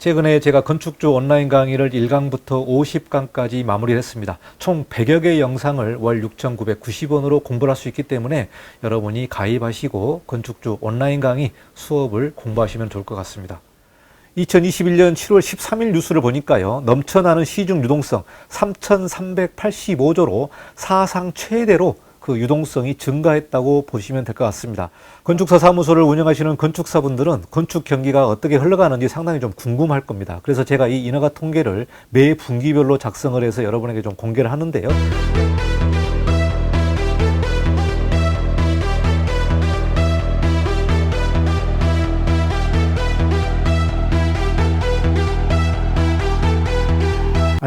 최근에 제가 건축주 온라인 강의를 1강부터 50강까지 마무리 했습니다. 총 100여 개의 영상을 월 6,990원으로 공부할 수 있기 때문에 여러분이 가입하시고 건축주 온라인 강의 수업을 공부하시면 좋을 것 같습니다. 2021년 7월 13일 뉴스를 보니까요. 넘쳐나는 시중 유동성 3,385조로 사상 최대로 그 유동성이 증가했다고 보시면 될 것 같습니다. 건축사 사무소를 운영하시는 건축사분들은 건축 경기가 어떻게 흘러가는지 상당히 좀 궁금할 겁니다. 그래서 제가 이 인허가 통계를 매 분기별로 작성을 해서 여러분에게 좀 공개를 하는데요.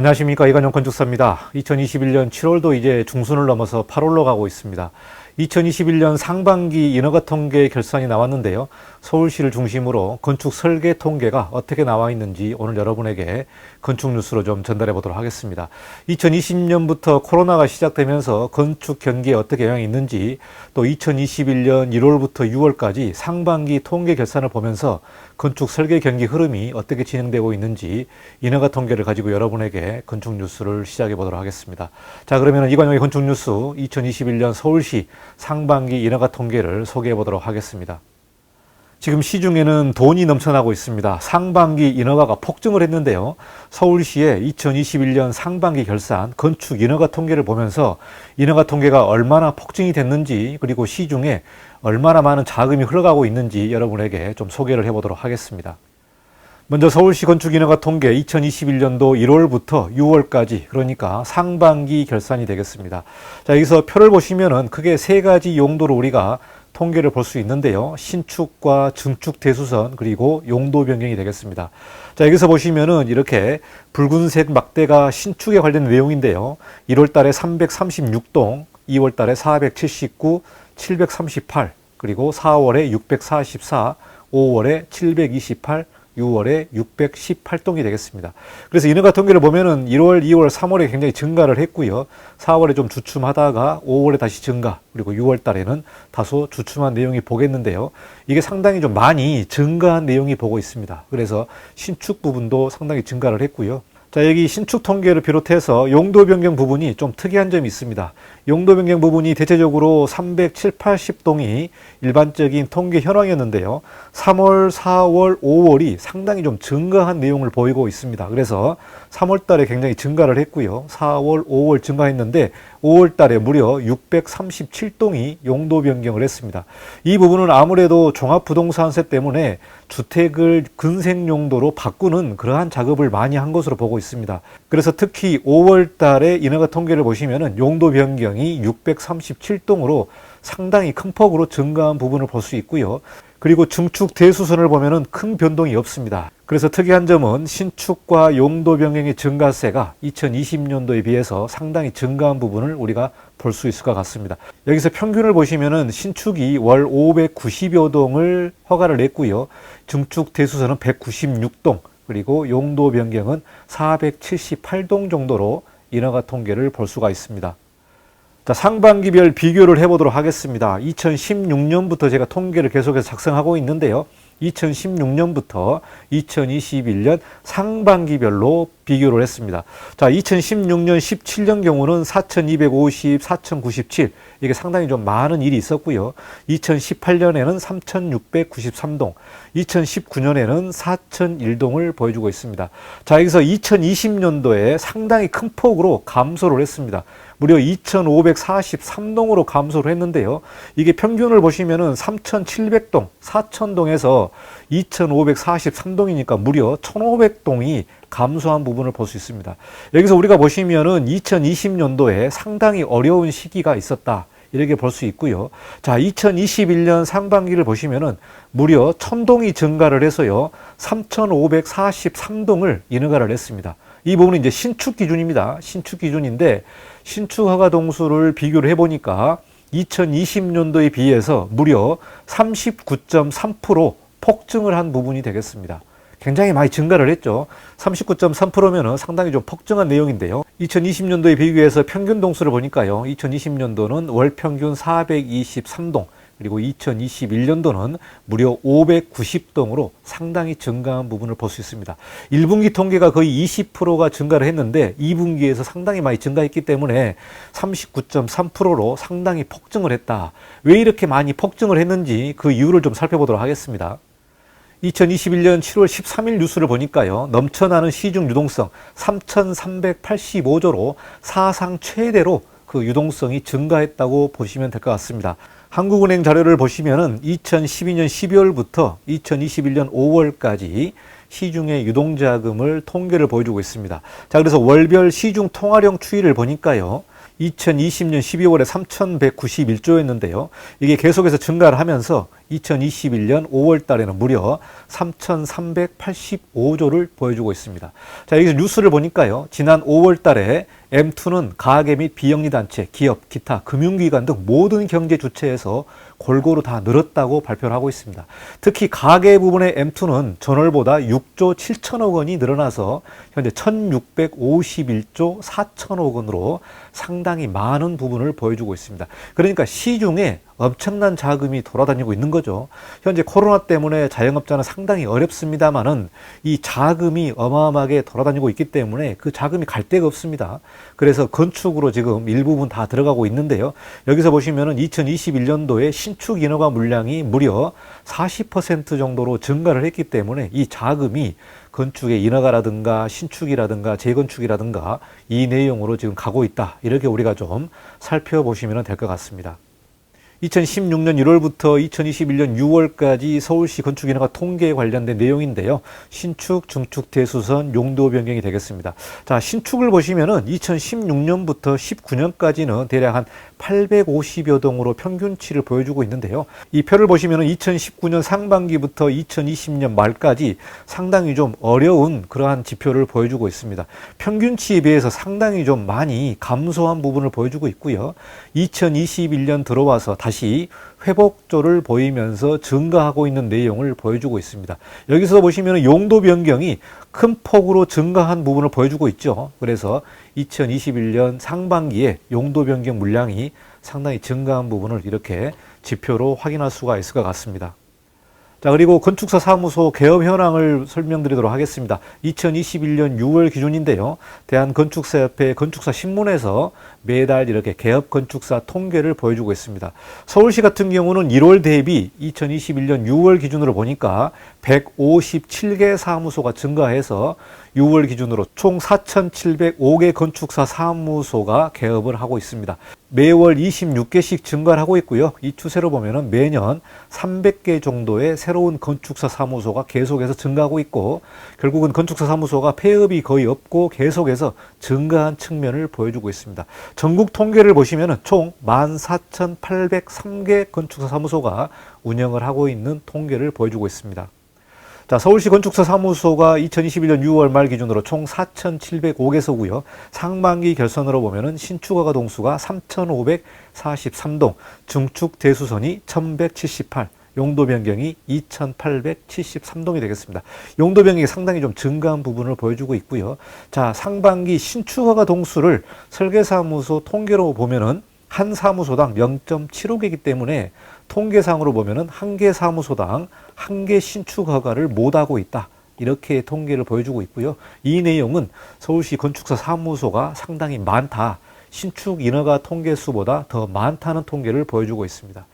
안녕하십니까 이관용 건축사입니다. 2021년 7월도 이제 중순을 넘어서 8월로 가고 있습니다. 2021년 상반기 인허가 통계 결산이 나왔는데요. 서울시를 중심으로 건축 설계 통계가 어떻게 나와 있는지 오늘 여러분에게 건축 뉴스로 좀 전달해 보도록 하겠습니다. 2020년부터 코로나가 시작되면서 건축 경기에 어떻게 영향이 있는지 또 2021년 1월부터 6월까지 상반기 통계 결산을 보면서 건축 설계 경기 흐름이 어떻게 진행되고 있는지 인허가 통계를 가지고 여러분에게 건축 뉴스를 시작해 보도록 하겠습니다. 자, 그러면 이관용의 건축 뉴스 2021년 서울시 상반기 인허가 통계를 소개해 보도록 하겠습니다. 지금 시중에는 돈이 넘쳐나고 있습니다. 상반기 인허가가 폭증을 했는데요. 서울시의 2021년 상반기 결산 건축 인허가 통계를 보면서 인허가 통계가 얼마나 폭증이 됐는지 그리고 시중에 얼마나 많은 자금이 흘러가고 있는지 여러분에게 좀 소개를 해보도록 하겠습니다. 먼저 서울시 건축 인허가 통계 2021년도 1월부터 6월까지 그러니까 상반기 결산이 되겠습니다. 자, 여기서 표를 보시면은 크게 세 가지 용도로 우리가 통계를 볼 수 있는데요. 신축과 증축 대수선 그리고 용도 변경이 되겠습니다. 자, 여기서 보시면은 이렇게 붉은색 막대가 신축에 관련 내용인데요. 1월 달에 336동, 2월 달에 479, 738, 그리고 4월에 644, 5월에 728, 6월에 618동이 되겠습니다. 그래서 인허가 통계를 보면은 1월, 2월, 3월에 굉장히 증가를 했고요. 4월에 좀 주춤하다가 5월에 다시 증가, 그리고 6월 달에는 다소 주춤한 내용이 보겠는데요. 이게 상당히 좀 많이 증가한 내용이 보고 있습니다. 그래서 신축 부분도 상당히 증가를 했고요. 자, 여기 신축 통계를 비롯해서 용도 변경 부분이 좀 특이한 점이 있습니다. 용도 변경 부분이 대체적으로 307, 80동이 일반적인 통계 현황이었는데요. 3월, 4월, 5월이 상당히 좀 증가한 내용을 보이고 있습니다. 그래서 3월 달에 굉장히 증가를 했고요. 4월, 5월 증가했는데 5월 달에 무려 637동이 용도 변경을 했습니다. 이 부분은 아무래도 종합부동산세 때문에 주택을 근생 용도로 바꾸는 그러한 작업을 많이 한 것으로 보고 있습니다. 그래서 특히 5월 달에 인허가 통계를 보시면은 용도 변경 이 637동으로 상당히 큰 폭으로 증가한 부분을 볼 수 있고요. 그리고 중축 대수선을 보면은 큰 변동이 없습니다. 그래서 특이한 점은 신축과 용도 변경의 증가세가 2020년도에 비해서 상당히 증가한 부분을 우리가 볼 수 있을 것 같습니다. 여기서 평균을 보시면은 신축이 월 590여 동을 허가를 냈고요. 중축 대수선은 196동, 그리고 용도 변경은 478동 정도로 인허가 통계를 볼 수가 있습니다. 자, 상반기별 비교를 해보도록 하겠습니다. 2016년부터 제가 통계를 계속해서 작성하고 있는데요. 2016년부터 2021년 상반기별로 비교를 했습니다. 자, 2016년 17년 경우는 4,250, 4,097 이게 상당히 좀 많은 일이 있었고요. 2018년에는 3,693동, 2019년에는 4,001동을 보여주고 있습니다. 자, 여기서 2020년도에 상당히 큰 폭으로 감소를 했습니다. 무려 2,543동으로 감소를 했는데요. 이게 평균을 보시면은 3,700동, 4,000동에서 2,543동이니까 무려 1,500동이 감소한 부분을 볼 수 있습니다. 여기서 우리가 보시면은 2020년도에 상당히 어려운 시기가 있었다. 이렇게 볼 수 있고요. 자, 2021년 상반기를 보시면은 무려 1000동이 증가를 해서요. 3543동을 인허가를 했습니다. 이 부분은 이제 신축 기준입니다. 신축 기준인데 신축 허가 동수를 비교를 해 보니까 2020년도에 비해서 무려 39.3% 폭증을 한 부분이 되겠습니다. 굉장히 많이 증가를 했죠. 39.3%면은 상당히 좀 폭증한 내용인데요. 2020년도에 비교해서 평균 동수를 보니까요. 2020년도는 월 평균 423동, 그리고 2021년도는 무려 590동으로 상당히 증가한 부분을 볼 수 있습니다. 1분기 통계가 거의 20%가 증가를 했는데 2분기에서 상당히 많이 증가했기 때문에 39.3%로 상당히 폭증을 했다. 왜 이렇게 많이 폭증을 했는지 그 이유를 좀 살펴보도록 하겠습니다. 2021년 7월 13일 뉴스를 보니까요. 넘쳐나는 시중 유동성 3,385조로 사상 최대로 그 유동성이 증가했다고 보시면 될 것 같습니다. 한국은행 자료를 보시면은 2012년 12월부터 2021년 5월까지 시중의 유동자금을 통계를 보여주고 있습니다. 자, 그래서 월별 시중 통화량 추이를 보니까요. 2020년 12월에 3,191조였는데요. 이게 계속해서 증가를 하면서 2021년 5월 달에는 무려 3,385조를 보여주고 있습니다. 자, 여기서 뉴스를 보니까요. 지난 5월 달에 M2는 가계 및 비영리 단체, 기업, 기타, 금융기관 등 모든 경제 주체에서 골고루 다 늘었다고 발표를 하고 있습니다. 특히 가계 부분의 M2는 전월보다 6조 7천억 원이 늘어나서 현재 1,651조 4천억 원으로 상당히 많은 부분을 보여주고 있습니다. 그러니까 시중에 엄청난 자금이 돌아다니고 있는 거죠. 현재 코로나 때문에 자영업자는 상당히 어렵습니다만은 이 자금이 어마어마하게 돌아다니고 있기 때문에 그 자금이 갈 데가 없습니다. 그래서 건축으로 지금 일부분 다 들어가고 있는데요. 여기서 보시면은 2021년도에 신축 인허가 물량이 무려 40% 정도로 증가를 했기 때문에 이 자금이 건축의 인허가라든가 신축이라든가 재건축이라든가 이 내용으로 지금 가고 있다. 이렇게 우리가 좀 살펴보시면 될 것 같습니다. 2016년 1월부터 2021년 6월까지 서울시 건축인허가 통계에 관련된 내용인데요. 신축, 중축, 대수선, 용도 변경이 되겠습니다. 자, 신축을 보시면은 2016년부터 19년까지는 대략 한 850여 동으로 평균치를 보여주고 있는데요. 이 표를 보시면은 2019년 상반기부터 2020년 말까지 상당히 좀 어려운 그러한 지표를 보여주고 있습니다. 평균치에 비해서 상당히 좀 많이 감소한 부분을 보여주고 있고요. 2021년 들어와서 다시 회복조를 보이면서 증가하고 있는 내용을 보여주고 있습니다. 여기서 보시면 용도 변경이 큰 폭으로 증가한 부분을 보여주고 있죠. 그래서 2021년 상반기에 용도 변경 물량이 상당히 증가한 부분을 이렇게 지표로 확인할 수가 있을 것 같습니다. 자, 그리고 건축사 사무소 개업 현황을 설명드리도록 하겠습니다. 2021년 6월 기준인데요. 대한건축사협회 건축사 신문에서 매달 이렇게 개업 건축사 통계를 보여주고 있습니다. 서울시 같은 경우는 1월 대비 2021년 6월 기준으로 보니까 157개 사무소가 증가해서 6월 기준으로 총 4,705개 건축사 사무소가 개업을 하고 있습니다. 매월 26개씩 증가를 하고 있고요. 이 추세로 보면은 매년 300개 정도의 새로운 건축사 사무소가 계속해서 증가하고 있고 결국은 건축사 사무소가 폐업이 거의 없고 계속해서 증가한 측면을 보여주고 있습니다. 전국 통계를 보시면은 총 14,803개 건축사 사무소가 운영을 하고 있는 통계를 보여주고 있습니다. 자, 서울시 건축사 사무소가 2021년 6월 말 기준으로 총 4,705개소고요. 상반기 결선으로 보면은 신축허가 동수가 3,543동, 중축 대수선이 1,178, 용도 변경이 2,873동이 되겠습니다. 용도 변경이 상당히 좀 증가한 부분을 보여주고 있고요. 자, 상반기 신축허가 동수를 설계사무소 통계로 보면은 한 사무소당 0.75개이기 때문에 통계상으로 보면은 한 개 사무소당 한 개 신축 허가를 못 하고 있다. 이렇게 통계를 보여주고 있고요. 이 내용은 서울시 건축사 사무소가 상당히 많다. 신축 인허가 통계 수보다 더 많다는 통계를 보여주고 있습니다.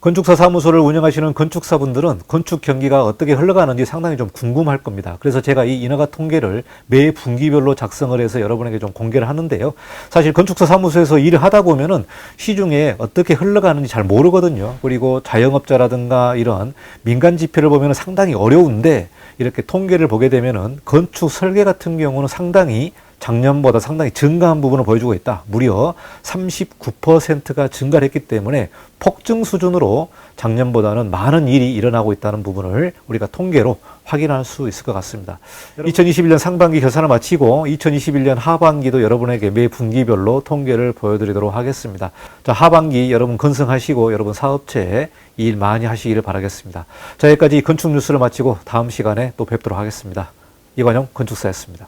건축사 사무소를 운영하시는 건축사분들은 건축 경기가 어떻게 흘러가는지 상당히 좀 궁금할 겁니다. 그래서 제가 이 인허가 통계를 매 분기별로 작성을 해서 여러분에게 좀 공개를 하는데요. 사실 건축사 사무소에서 일을 하다 보면은 시중에 어떻게 흘러가는지 잘 모르거든요. 그리고 자영업자라든가 이런 민간 지표를 보면 상당히 어려운데 이렇게 통계를 보게 되면은 건축 설계 같은 경우는 상당히 작년보다 상당히 증가한 부분을 보여주고 있다. 무려 39%가 증가를 했기 때문에 폭증 수준으로 작년보다는 많은 일이 일어나고 있다는 부분을 우리가 통계로 확인할 수 있을 것 같습니다. 2021년 상반기 결산을 마치고 2021년 하반기도 여러분에게 매 분기별로 통계를 보여드리도록 하겠습니다. 자, 하반기 여러분 건승하시고 여러분 사업체에 일 많이 하시기를 바라겠습니다. 자, 여기까지 건축 뉴스를 마치고 다음 시간에 또 뵙도록 하겠습니다. 이관영 건축사였습니다.